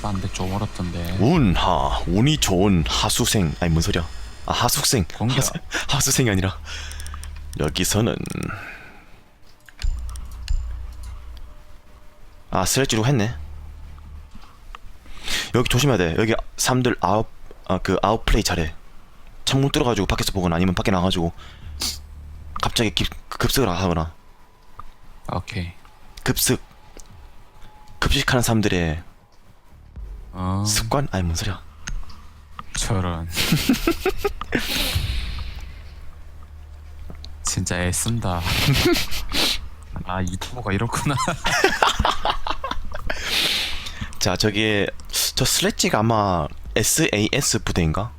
딴데 좀 어렵던데. 운하 운이 좋은 하수생. 아니 뭔 소리야? 아 하숙생. 공격. 하수, 하수생이 아니라. 여기서는 아 슬래지로 했네. 여기 조심해야 돼. 여기 사람들 아웃 아그 아웃 플레이 잘해. 창문 뚫어가지고 밖에서 보거나 아니면 밖에 나가지고 갑자기 급, 급습을 하거나. 오케이. 급습 급식하는 사람들의 어. 습관 아니 뭔 소리야 저런. 진짜 애쓴다. 아 유튜버가 이렇구나. 자 저기에 저 슬래지가 아마 SAS 부대인가?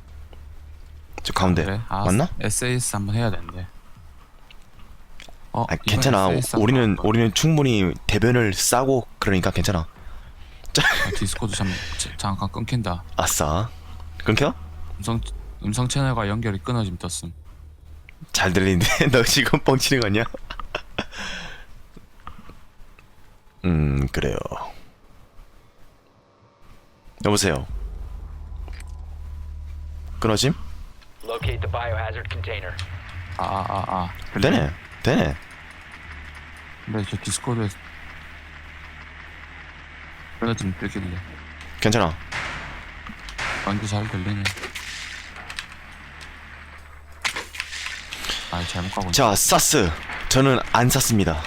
저 가운데 그래? 아, 맞나? SAS 한번 해야 되는데. 어, 아, 이번 괜찮아 한번 우리는? 우리는 충분히 대변을 싸고 그러니까 괜찮아 아, 디스코드 잠, 잠깐 끊긴다. 아싸 끊겨? 음성 음성 채널과 연결이 끊어짐 떴음. 잘 들리는데 너 지금 뻥치는 거 아니야? 음 그래요 여보세요 끊어짐? Locate the biohazard container. 아아아 아. 되네 되네 근데 저 디스코드에 끊어짐 뜨길래 괜찮아 완전 잘 들리네. 아 잘못 가고 있네. 자 사스 저는 안 샀습니다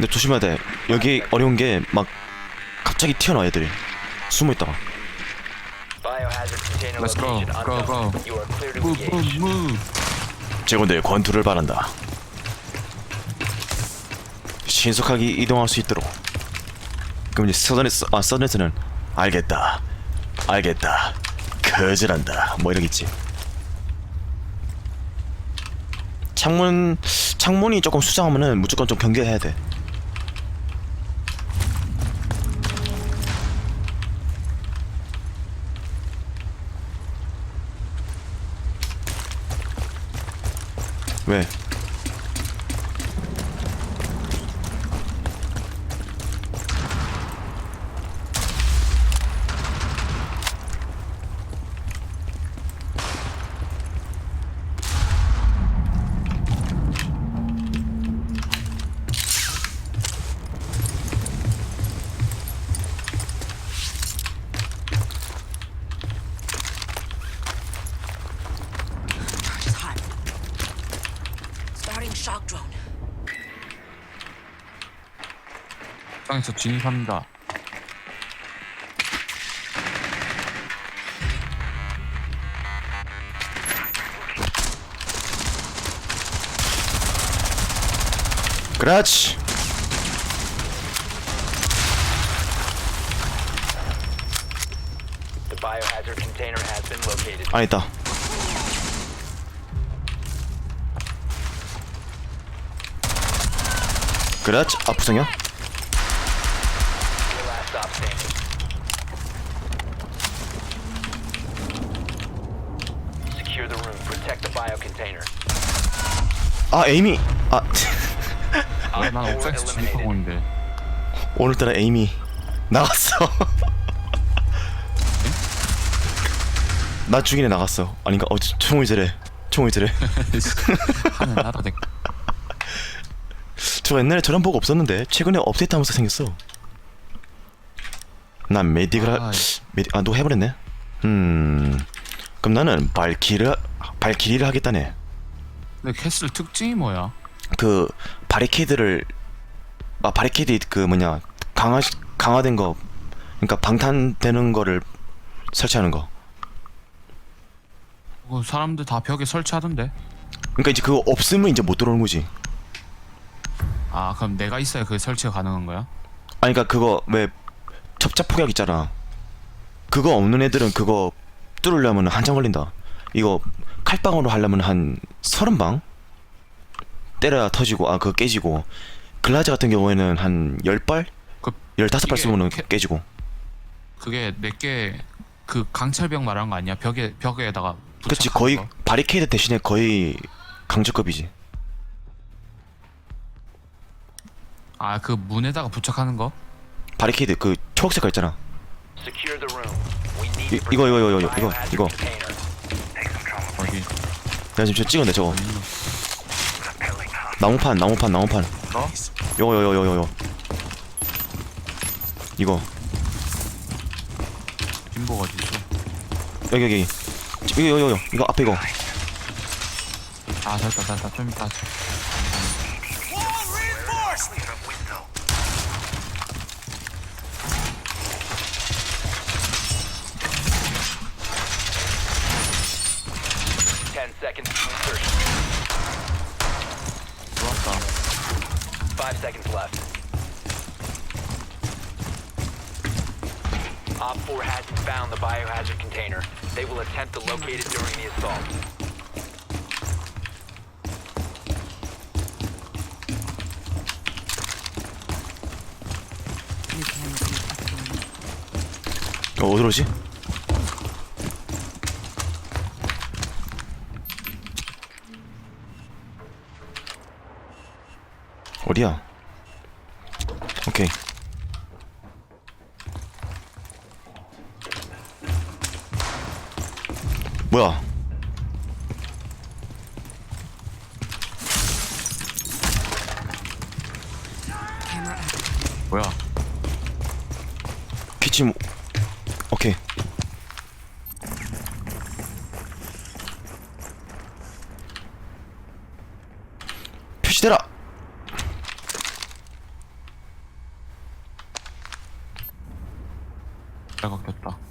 근데 조심해야 돼. 여기 어려운 게 막 갑자기 튀어나와 애들이 숨어 있다가. Let's go. Go, go. To engage. 무무무. 제군들 권투를 바란다. 신속하게 이동할 수 있도록. 그럼 이제 서든에서 아 서든에서는 알겠다, 알겠다, 거절한다. 뭐 이러겠지. 창문 창문이 조금 수상하면은 무조건 좀 경계해야 돼. 왜? 땅에서 진입합니다. 그렇지. The biohazard container has been located. 아 있다. 그렇지. 아 부상이 아 에이미. 아 아, 난 옥상에서 진입하고 eliminated. 있는데. 오늘따라 에이미 나갔어. 나 죽이네 나갔어. 아닌가? 어 총을 저래. 총을 저래. 하늘 날아대. 저 옛날에 저런 버그 없었는데 최근에 업데이트하면서 생겼어. 난 하... 아, 메딕 아너 해버렸네. 음 그럼 나는 발키를 발키리를 하겠다네. 근데 캐슬 특징이 뭐야? 그 바리케이드를 아 바리케이드 그 뭐냐 강화 강화된 거 그러니까 방탄되는 거를 설치하는 거. 그거 사람들 다 벽에 설치하던데. 그러니까 이제 그거 없으면 이제 못 들어오는 거지. 아 그럼 내가 있어야 그 설치가 가능한 거야? 아니 그러니까 그거 왜 접착 폭약 있잖아. 그거 없는 애들은 그거 뚫으려면 한참 걸린다. 이거 칼빵으로 하려면 한 서른 방 때려야 터지고 아 그거 깨지고 글라즈 같은 경우에는 한 열발그 15발 이게 쏘면 캐- 깨지고 그게 내게 그 강철병 말하는 거 아니야? 벽에 벽에다가 그치 부착하는 거의 거. 바리케이드 대신에 거의 강제급이지 아그 문에다가 부착하는 거? 바리케이드 그 초록색 거 있잖아 Secure the room. We need 이- 이거, 이거, 이거, protect the 이거, biohazard 이거. container. 어디? 내가 지금 저 찍었네 저거? 나무판 나무판 나무판 너? 요거 요거 요거 요거 이거 김보가 어디 있어? 여기 여기 이거 이거 이거 이거 앞에 이거 아 됐다 됐다 좀 이따 하자. Op 4 hasn't found the biohazard container. They will attempt to locate it during the assault. 어, 어디로 오지? 어디야? 뭐야? 뭐야? 피치 오케이. 표시대라! 내가 꼈다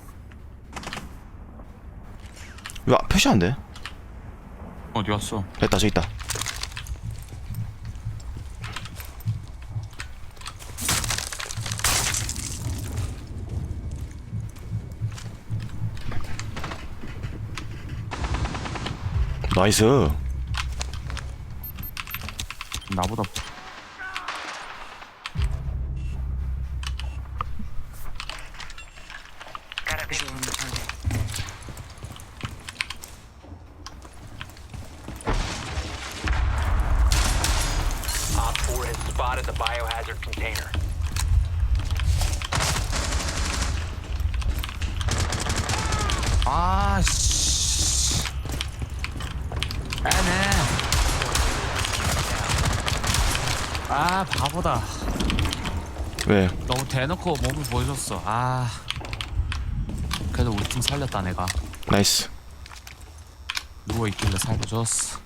왜 표시 안 돼? 어디 갔어? 됐다 저기 있다 나이스 나보다 Visual on the target. Op 4 has spotted the biohazard container. 아씨 애네 아 바보다. 왜? 너무 대놓고 몸을 보여줬어. 아 그래도 우리 팀 살렸다 내가. 나이스. 누워있길래 살려줬어.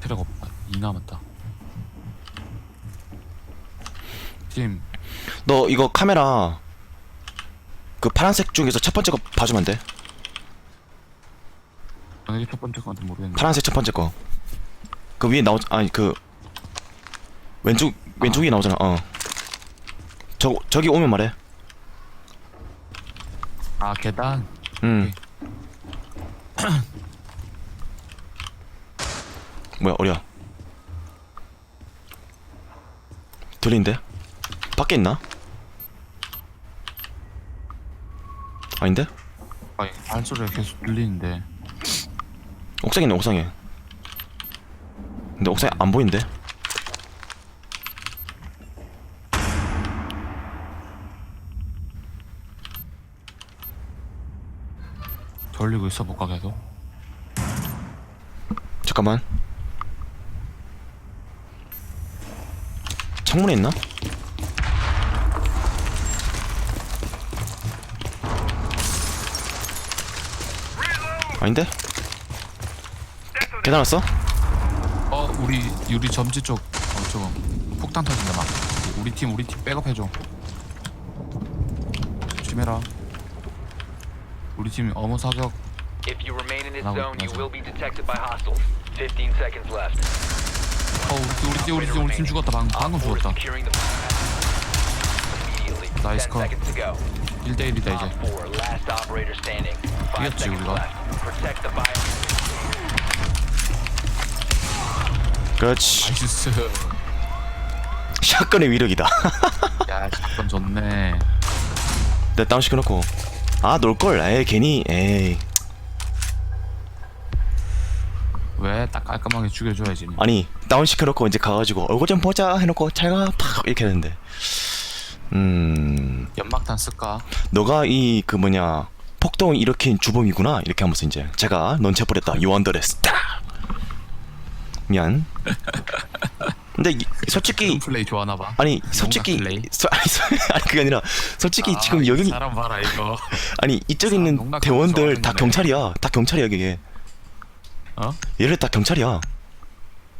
필요가 없다. 이 남았다. 팀. 너 이거 카메라 그 파란색 중에서 첫 번째 거 봐주면 안 돼? 게첫 번째 건지 모르겠는데 파란색 첫 번째 거. 그 위에 나오 아니 그 왼쪽 왼쪽이 나오잖아. 어. 저 저기 오면 말해. 아 계단 음. 뭐야 어디야? 들리는데? 밖에 있나? 아닌데? 아 발소리가 계속 들리는데 옥상에 있네 옥상에. 근데 옥상에 안 보이는데? 돌리고 있어 볼까 계속 잠깐만. 창문에 있나? 아닌데? 계단 왔어? 어 우리 우리 점지 쪽 어, 저거 폭탄 터진다 막 우리 팀 우리 팀 백업 해줘 조심해라 우리 팀 어머 사격 If you remain in this Now we- zone, you now- will be detected by hostiles. 15 seconds left. 어 우리 팀 우리 팀 우리 팀 우리 팀 죽었다 방금 방금 Op 4 is 죽었다 securing the. 나이스 10컷 seconds to go. 1대1이다 Op 이제. 4, last operator standing. 5 이겼지, 우리가. 그렇지. 나이스. 샷건의 위력이다. 야 잠깐 좋네. 내 다운 시켜놓고. 아 놀걸. 에이 괜히. 에이. 왜? 딱 깔끔하게 죽여줘야지 아니 다운 시켜놓고 이제 가가지고 얼굴 좀 보자 해놓고 잘가 팍 이렇게 했는데 음 연막탄 쓸까? 너가 이 그 뭐냐 폭동을 일으킨 주범이구나 이렇게 하면서 이제 제가 넌 쳐버렸다 요원더레스 딱 미안 근데 이, 솔직히 플레이 좋아하나 봐 아니 솔직히 플레이? 소, 아니, 소, 아니 그게 아니라 솔직히 지금 여기 사람 봐라 이거 아니 이쪽에 사- 있는 농락 대원들 좋아하는 다. 경찰이야 다 경찰이야 이게 어? 얘를 다 경찰이야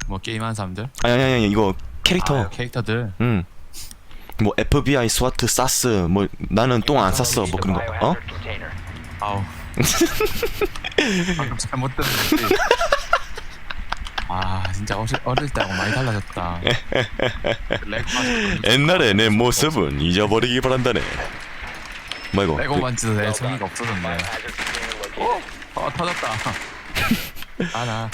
뭐 게임하는 사람들? 아니 아니 아니 이거 캐릭터 아, 캐릭터들 응. 뭐 FBI, 스와트, 사스 뭐 나는 똥 안 쌌어 뭐 그런 거. 어? 아우 방금 잘못 들었지 아 진짜 어릴, 어릴 때하고 많이 달라졌다. 옛날에 내 모습은 잊어버리기 바란다네. 뭐 이거? 레고 만지도 내 Well 성의가. 없어졌네 located. 어 터졌다 아나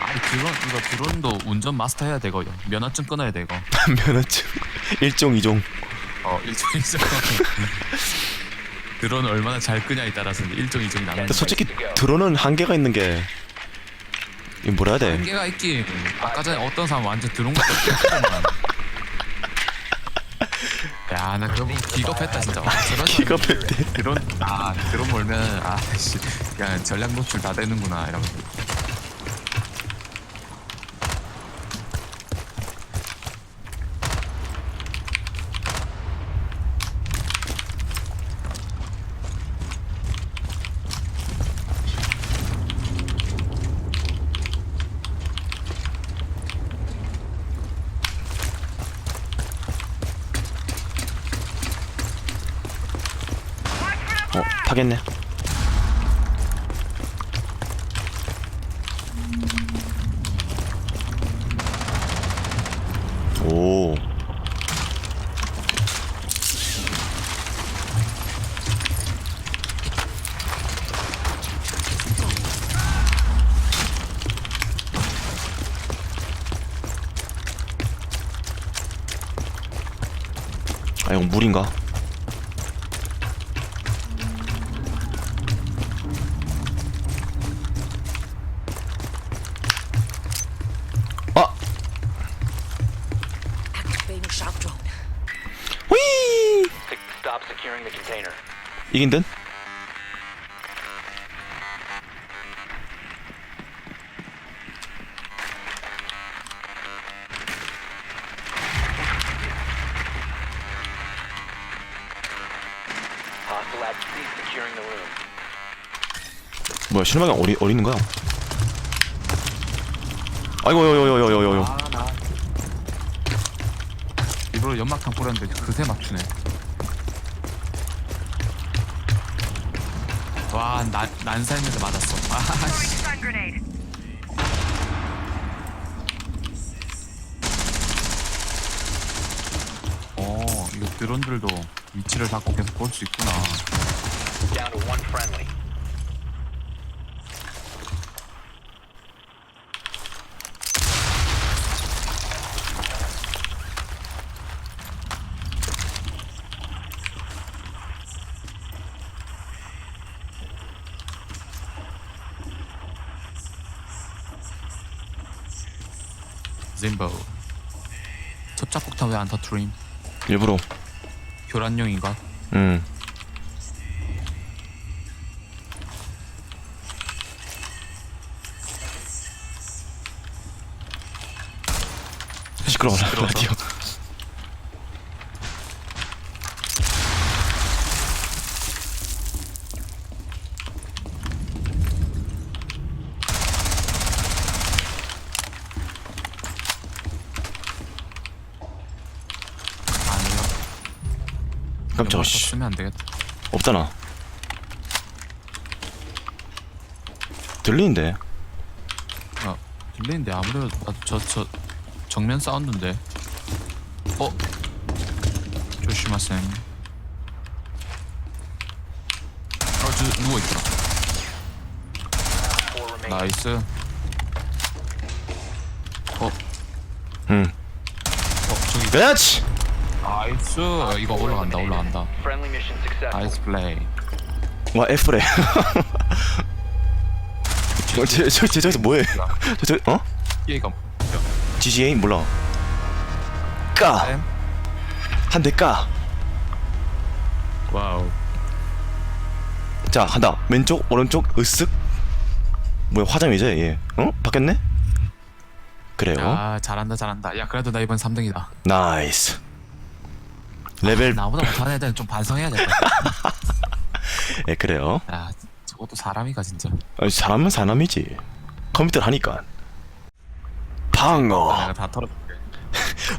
아니 드론 이거 드론도 운전 마스터 해야 되거든. 면허증 끊어야 되고. 그 면허증. 일종 이종. 어 일종 이종. 드론 얼마나 잘 끄냐에 따라서 이제 일종 이종이 나는 근데 솔직히 드론은 한계가 있는 게이 뭐라 해야 돼? 한계가 있긴. 아까 전에 어떤 사람 완전 드론 같은 야나 그거 보고 기겁했다 진짜. 와, 저런 사람이 기겁했대. 드론 아 드론 몰면 아씨. 그냥 전략 노출 다 되는구나 이러면서 어 타겠네. 뭐야 어디 어디 있는 거야? 아이고 요요요요요요 일부러 연막탄 뿌렸는데 그새 맞추네. 와 난, 난사했는데 맞았어. 아씨. 어 이거 드론들도 위치를 잡고 계속 볼 수 있구나 Down to one friendly. 짐보 첫작 폭탄 왜 안 터트림? 일부러 교란용인가? 음 시끄러워라 시끄러워서? 라디오. 아니요. 깜짝아 씨. 쓰면 안 되겠다. 없잖아 들리는데? 어, 들리는데 아무래도 저저 정면 사운드인데 어 조심하셈. 어, 저 누워 있더라. Four remaining. 나이스. 어, 응 어 저기 그렇지 나이스. 이거 올라간다, 올라간다. 나이스 플레이. 와 F래 어, 저, 저, 저, 저기서 뭐해 저, 저, 어? 얘가 GGA 몰라 까! 쌤. 한대 까! 와우. 자 한다 왼쪽 오른쪽 으쓱 뭐야 화장이지 얘 어? 바뀌었네? 그래요 야 잘한다, 잘한다. 야 그래도 나 이번 3등이다. 나이스 레벨 나보다 못하는 애들은 좀 반성해야겠다. 예 그래요 야 저것도 사람이가 진짜. 아니, 사람은 사람이지 컴퓨터 하니까 방어 내가 다 털어줄게.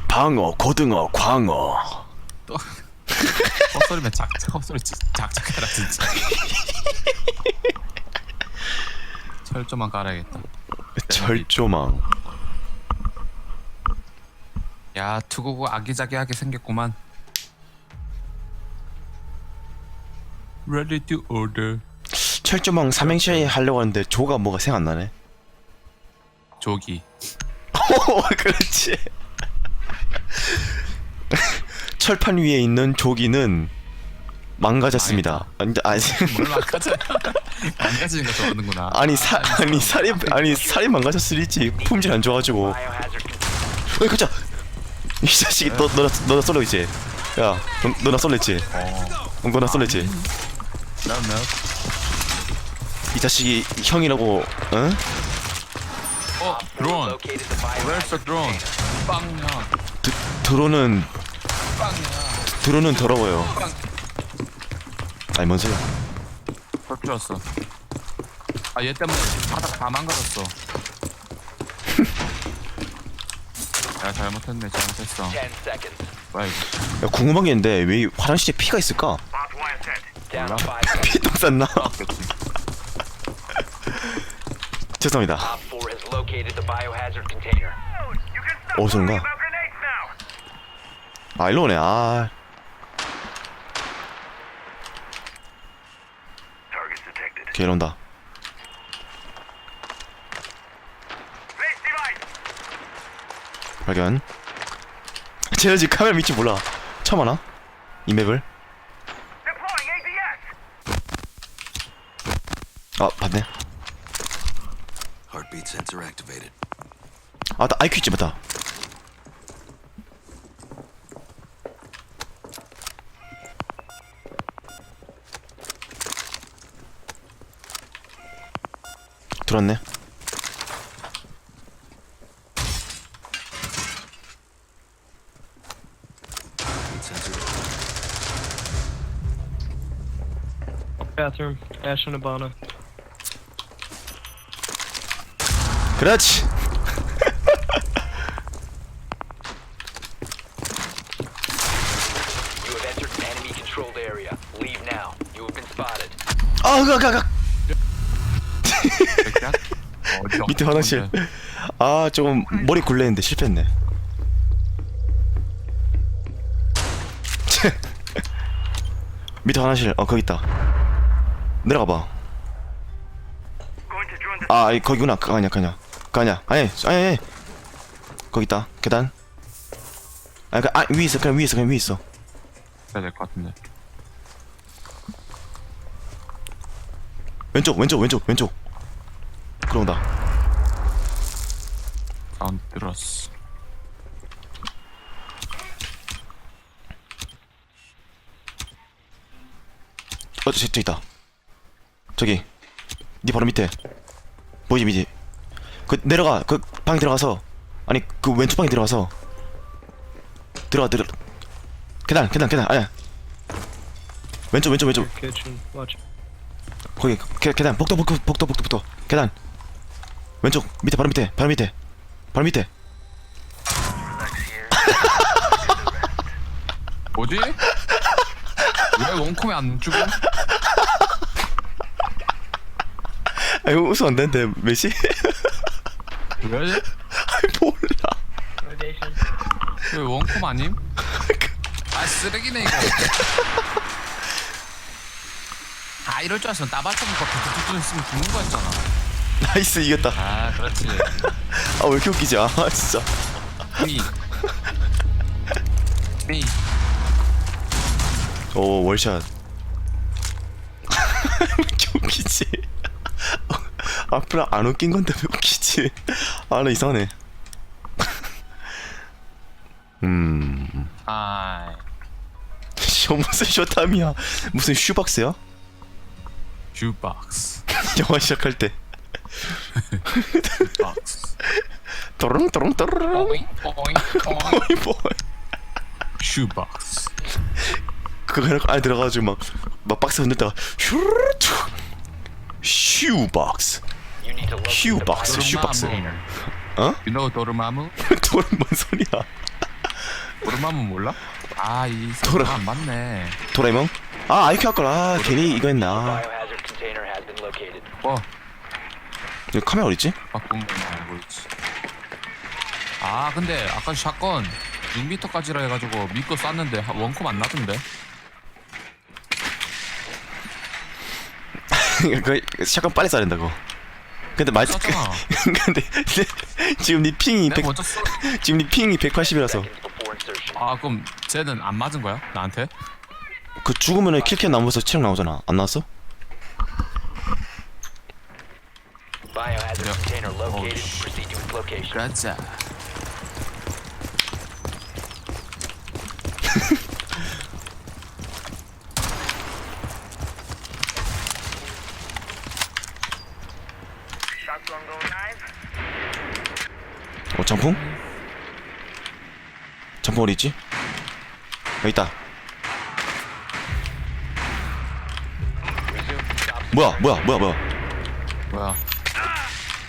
방어 고등어 광어 또 헛소리면 작작 헛소리 지- 작작해라 진짜. 철조만 깔아야겠다. 철조망 야 투구구 아기자기하게 생겼구만. Ready to order. 철조망 삼행시 하려고 하는데 조가 뭐가 생각 안 나네 조기. 오 그렇지. 철판 위에 있는 조기는 망가졌습니다. 아니 아니 뭘 망가져? 망가지는 거 좋아하는구나. 아니 사 아, 아니 살이 아니 살이 망가졌을 리지. 품질 안 좋아가지고. 어이 깜짝 이 자식이 너 너나 너나 쏠려있지 야 너, 너나 쏠렸지 어. 어, 너나 쏠렸지 나는 이 자식이 형이라고 응? 어 드론. Drone? container. 빵야. 드, 드론은 빵야. 드론은 더러워요 아니 뭔 소리야 펄 줄었어. 아 얘 때문에 바닥 다 망가졌어. 야 잘못했네 잘못했어. 10 seconds. 뭐야 이거. 야 궁금한 게 있는데 왜 화장실에 피가 있을까? Down to 몰라. 5 seconds. 피똥 쌌나? 았겠지 죄송합니다 Op 4 has located the biohazard container. 어디서 온 거야? 아 일로 오네. 아. 걔 이런다. 발견. 쟤는 지금 카메라 위치 몰라. 처음 하나? 이 맵을? 아 봤네 Heartbeat sensor activated. 아나 IQ 있지 맞다 들었네 Heartbeat sensor. Bathroom, Ash and Abana. 그렇지 You have entered an enemy controlled area. Leave now. You have been spotted. 아가가가 백작? 어디서? 밑에 화장실 아 조금 머리 굴레했는데 실패했네 밑에 화장실 어 거기 있다 내려가 봐. 아 이, 거기구나 아니야 그냥 아니야? 아니 아니 아니. 거기 있다. 계단. 아, 그, 아 위에 있어. 그냥 위에 있어. 그냥 위에 있어. 해야 될 것 같은데. 왼쪽 왼쪽 왼쪽 왼쪽. 들어온다. 사운드 들었어. 어 저기 저 있다. 저기. 네 바로 밑에. 보이지 미지 그 내려가. 그 방에 들어가서. 아니 그 왼쪽 방에 들어가서. 들어가 들어 계단 계단 계단. 아니야. 왼쪽 왼쪽 왼쪽. 거기 계, 계단. 복도 복도 복도 복도 복도. 계단. 왼쪽 밑에 바로 밑에 바로 밑에. 바로 밑에. 뭐지? 왜 원콤에 안 죽어? 아 이거 웃으면 안 되는데 메시 왜? 아이 몰라. 왜 원콤 아님? 아 쓰레기네 이거. 아 이럴 줄 알았으면 따발총 거 두두두두 했으면 죽는 거였잖아. 나이스 이겼다. 아 그렇지. 아 왜 이렇게 웃기지? 아 진짜. 미. 미. 오 월샷. 왜 이렇게 웃기지? 앞으로 안 웃긴 건데 왜 웃기지 아 나 이상하네. 음. 아 쇼 무슨 쇼탐이야? 무슨 슈박스야? 슈박스. 영화 시작할 때. 박스. 또롱 또롱 또롱. 오잉 오잉 오잉. 어이 뭐 슈박스. 그거 해놓고 안에 들어가가지고 막, 막 박스 흔들다가 슈르르 슈박스 슈박스 슈박스 도르마무. 어? You know 도르마무? 돌은 뭔 소리야 도르마무 몰라? 아이 도르- 사람 안 맞네 도라에몽? 아 아이큐 할걸 아 괜히 이거 했나 Biohazard container has been located. 어 여기 카메라 어딨지? 바꾼 건 알고 있지 아 근데 아까 샷건 6m까지라 해가지고 믿고 쐈는데 하- 원콤 안 나던데 그 샷건 빨리 쏴야 된다고 근데 말 쐈잖아. 근데 지금 니 핑이 내가 100, 먼저 쏘... 지금 니 핑이 180이라서 Seconds before insertion. 아 그럼 쟤는 안 맞은 거야? 나한테? 그 죽으면은 킬캐 나오면서 체력 나오잖아 안 나왔어? Yeah. Oh, sh-. 가자 어 장풍? 장풍 어디 있지? 여기 있다. 뭐야 뭐야 뭐야 뭐야 뭐야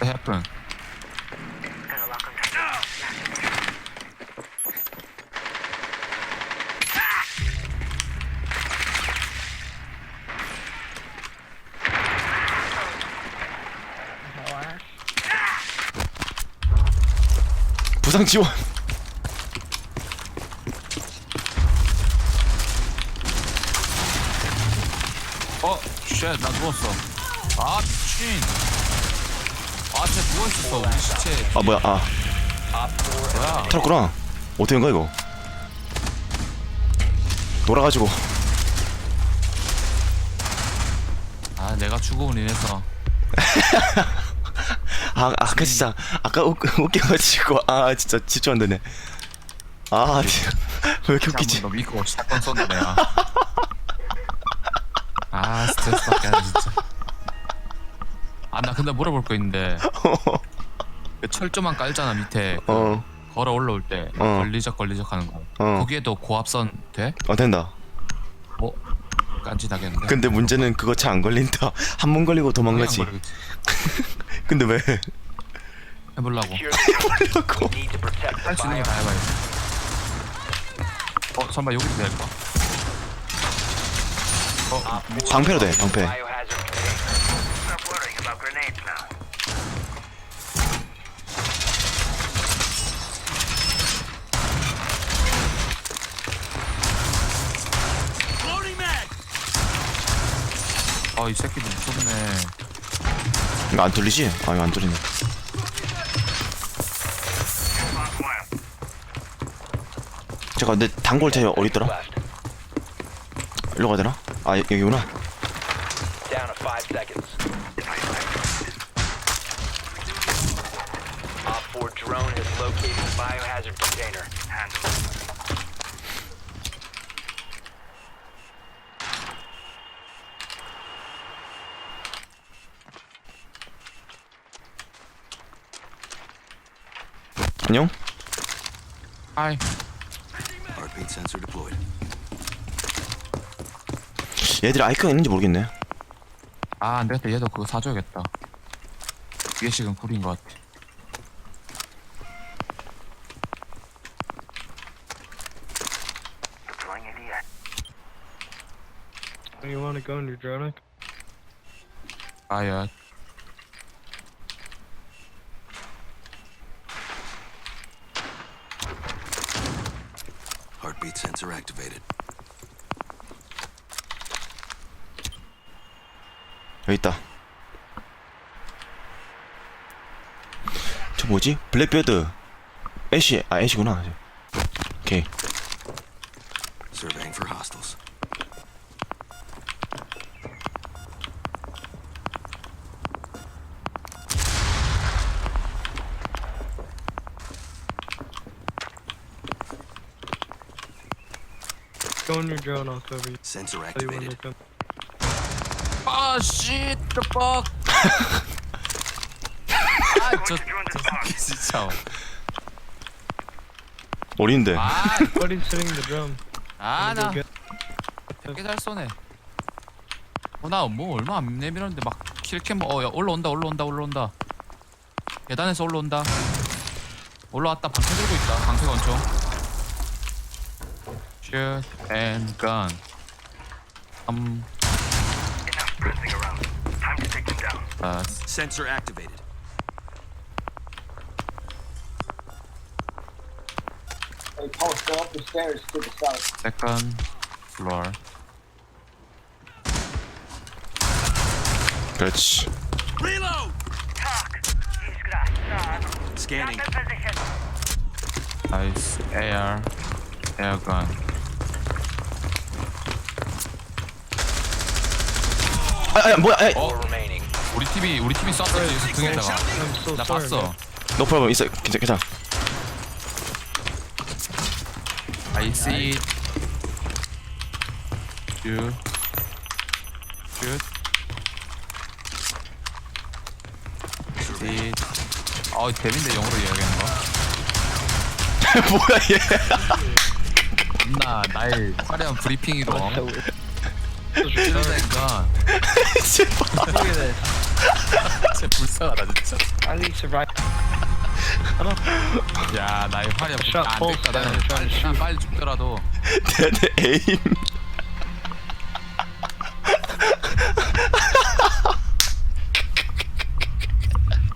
What happened? 부상 지원. 어? 쉣 나 누웠어. 아 미친. 아 쟤 누워있었어 우리 시체. 아 뭐야 아. 뭐야? 털었구나. 어떻게 된 거야 이거? 놀아가지고. 아 내가 죽음으로 인해서 아 아까 진짜. 아까 웃, 웃겨가지고. 아 진짜 집중 안 되네. 아 진짜. 왜 이렇게 웃기지? 너 믿고 샷건 쏜다 내가. 아 스트레스 받게 하네 진짜. 아 나 근데 물어볼 거 있는데. 그 철조망 깔잖아 밑에. 그 어, 걸어 올라올 때 어. 걸리적 걸리적 하는 거. 어. 거기에도 고압선 돼? 어 된다. 어? 깐지나겠는데? 근데 문제는 그거 잘안 걸린다. 한 번 걸리고 도망가지. 근데 왜 해보려고 the 할수 있는. 거 다 해봐야지 어 설마 여기도 될까? 어 방패로 돼 방패. 아이 새끼들 무섭네 이거 안 뚫리지? 아 이거 안 뚫리네 잠깐 근데 단골 제 어디 있더라? 일로 가야 되나? 아 여- 여기구나 Down to five seconds. Op 4 drone has located biohazard container. 안녕? 아이 Heartbeat sensor deployed. 얘들이 아이크가 있는지 모르겠네 아 안되겠다 얘도 그거 사줘야겠다 예식은 꿀인 것 같아 Deploying ADS. You want to go in your drone? 아야 Heartbeat sensor activated. 여기 있다. 저 뭐지? 블랙베드. 애쉬, 아 애쉬구나. 오케이. On your drone, I'll cover you. Sensor Tell you when activated. they come. 아 shit the fuck 아저 진짜 어린데. 아아나 What is hitting the drum? 아, Go get- 되게 잘 쏘네 어 나뭐 얼마 안 내밀었는데 막 킬캠 어 야 올라온다 올라온다 올라온다 계단에서 올라온다 올라왔다 방패 들고 있다 방패 권총 Capture and gun. Um. Enough pressing around. Time to take them down. Uh, Sensor activated. Hey, Paul, go up the stairs to the south. Second floor. Bitch. Reload! Talk. He's got Scanning. Nice. AR. Air gun. 아, 아 뭐야? 에, 어? 우리 팀이 우리 팀이 여기서 등에다가 나. 봤어. 노 프로블 있어. 괜찮, 괜찮. I see it. Shoot. Shoot. See it. 어, 데빈데 영어로 이야기하는 거? 뭐야 얘? 겁나 나의 화려한 브리핑으로 Such a sorry. 찌르다니까 제발. Look at this. 진짜 불쌍하다 진짜 At least survive. 야 나의 화려한 브리핑 Shot 안 both 됐다 나는 down, trying to 빨리, 난 shoot. 빨리 죽더라도 내 에임.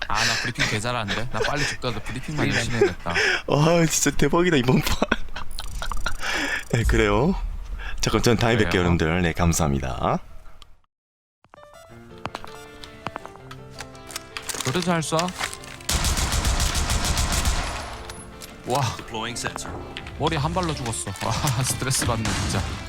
아 나 브리핑 개 잘하는데 나 빨리 죽더라도 브리핑만 열심히 해야겠다 와 진짜 대박이다 이번 판. 네 그래요. 자 그럼 저는 다음에 뵐게요. 여러분들. 네 감사합니다. 그래도 잘 쏴? 와 Deploying sensor. 머리 한 발로 죽었어. 와 스트레스 받네 진짜.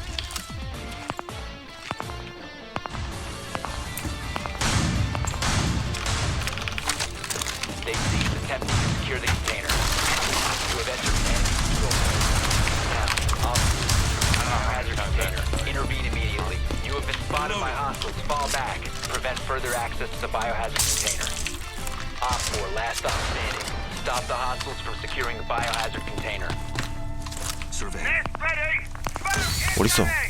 Securing